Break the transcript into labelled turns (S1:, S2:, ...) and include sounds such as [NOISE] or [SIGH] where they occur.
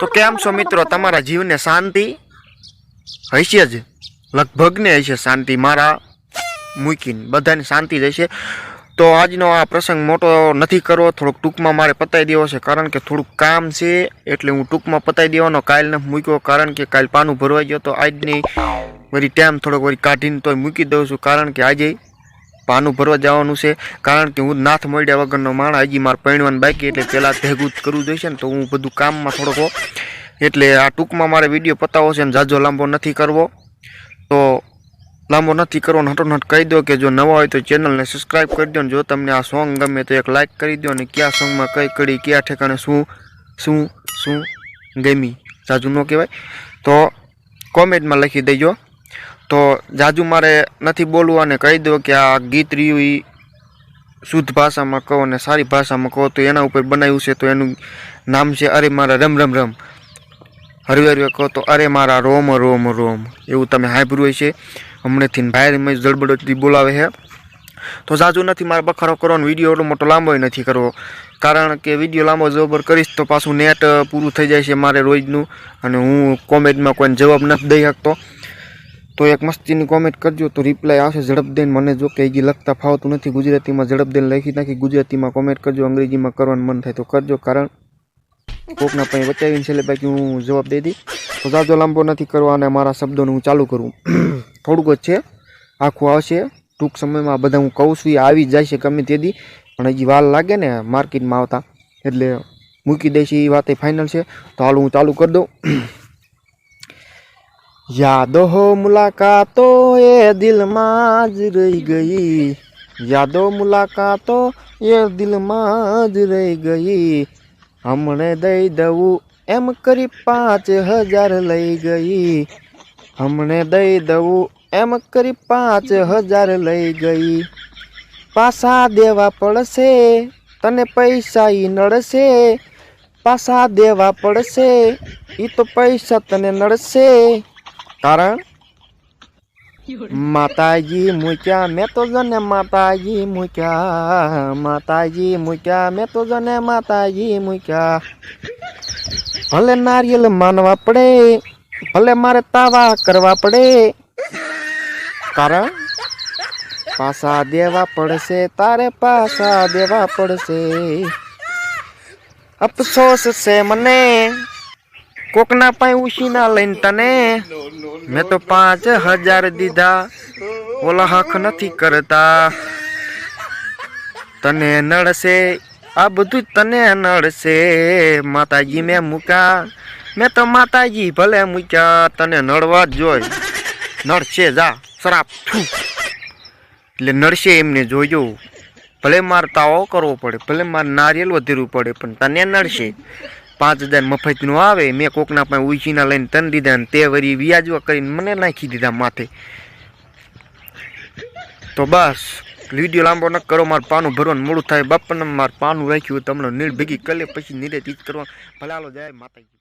S1: તો કેમ છો મિત્રો? તમારા જીવને શાંતિ? હશે જ. લગભગ ને હશે શાંતિ મારા મૂકીને. બધાને શાંતિ જ હશે. તો આજનો આ પ્રસંગ મોટો નથી કરવો. થોડુંક ટૂંકમાં મારે પતાવી દેવો છે. કારણ કે થોડુંક કામ છે એટલે હું ટૂંકમાં પતાવી દેવાનો. કાલ ન મૂક્યો. કારણ કે કાલ પાનું ભરવા ગયો. તો આજની વળી ટાઈમ થોડોક વળી કાઢીને તોય મૂકી દઉં છું. કારણ કે આજે પાનું ભરવા જવાનું છે. કારણ કે હું નાથ મળ્યા વગરનો માણસ, હજી મારે પૈણવાનું બાકી એટલે પહેલાં ભેગું કરવું જોઈશે ને તો હું બધું કામમાં થોડોક એટલે આ ટૂંકમાં મારે વીડિયો પતાવો છે ને જાજો લાંબો નથી કરવો. તો લાંબો નથી કરવો હટોનટ કહી દો કે જો નવા હોય તો ચેનલને સબસ્ક્રાઈબ કરી દો ને જો તમને આ સોંગ ગમે તો એક લાઇક કરી દો ને કયા સોંગમાં કઈ કડી, કયા ઠેકાણે, શું શું શું ગમી, જાજુ ન કહેવાય. તો કોમેન્ટમાં લખી દેજો. તો જાજુ મારે નથી બોલવું અને કહી દો કે આ ગીત રહ્યું એ શુદ્ધ ભાષામાં કહો અને સારી ભાષામાં કહો, તો એના ઉપર બનાવ્યું છે, તો એનું નામ છે અરે મારા રમ રમ રમ. હરવે હરવે કહો તો અરે મારા રોમ રોમ રોમ. એવું તમે સાંભળ્યું છે હમણાંથી ભાઈ જડબડથી બોલાવે છે. તો જાજુ નથી મારે બખારો કરવાનો, વીડિયો એટલો મોટો લાંબો નથી કરવો. કારણ કે વીડિયો લાંબો જબર કરીશ તો પાછું નેટ પૂરું થઈ જાય છે મારે રોજનું. અને હું કોમેન્ટમાં કોઈને જવાબ નથી દઈ શકતો. તો એક મસ્તીની કોમેન્ટ કરજો, તો રિપ્લાય આવશે ઝડપ દઈને મને જો કે હજી લખતા ફાવતું નથી ગુજરાતીમાં ઝડપ દઈને લખી નાખી ગુજરાતીમાં કોમેન્ટ કરજો, અંગ્રેજીમાં કરવાનું મન થાય તો કરજો. કારણ કોકના પાસે બચાવીને છેલ્લે બાકી હું જવાબ દઈ દઈ તો જાજો લાંબો નથી કરવા અને મારા શબ્દોને હું ચાલુ કરું. [CLEARS THROAT] થોડુંક જ છે. આખું આવશે. ટૂંક સમયમાં બધા હું કહું છું, એ આવી જાય છે ગમે તેથી પણ હજી વાર લાગે ને માર્કેટમાં આવતા. એટલે મૂકી દઈશ એ વાતે ફાઇનલ છે. તો હાલ હું ચાલુ કરી દઉં. યાદો હો મુલાકાતો એ દિલમાં જ રહી ગઈ યાદો મુલાકાતો એ દિલમાં જ રહી ગઈ હમણે દઈ દઉં એમ કરી પાંચ હજાર લઈ ગઈ હમણે દઈ દઉં એમ કરી પાંચ હજાર લઈ ગઈ પાછા દેવા પડશે તને પૈસા ઈ નડશે પાછા દેવા પડશે ઈ તો પૈસા તને નડશે કારણ માતાજી મૂક્યા, મેં તો જને માતાજી મૂક્યા. માતાજી મૂક્યા, મેં તો જને માતાજી મૂક્યા. ભલે નારિયેલ માનવા પડે, ભલે મારે તાવા કરવા પડે. કારણ પાસા દેવા પડશે, તારે પાસા દેવા પડશે. અફસોસ છે મને. કોકના પાસે ઉશીના લઈને તને? મેં તો પાંચ હજાર દીધા. ઓલા હક નથી કરતા. તને નડશે. આ બધું તને નડશે. માતાજી મેં મૂકા મેં તો માતાજી ભલે મૂક્યા. તને નડવા જ જોઈ નડશે, જા, શરાબ થૂ એટલે નડશે એમને જોજો. ભલે મારે તાવો કરવો પડે, ભલે મારે નારિયેલ વધેરવું પડે, પણ તને નડશે. પાંચ હજાર મફતનું આવે, મેં કોકના પાસે ઉછીના લઈને તન દીધા ને તે વરી વ્યાજવા કરીને મને નાખી દીધા માથે. તો બસ, વીડિયો લાંબો ન કરો, મારું પાનું ભરવાનું મોડું થાય, બાપાને મારું પાનું રાખ્યું તમને નીળ ભેગી કલે, પછી નીરે જ કરવાનું. ભલે જાય માતાજી.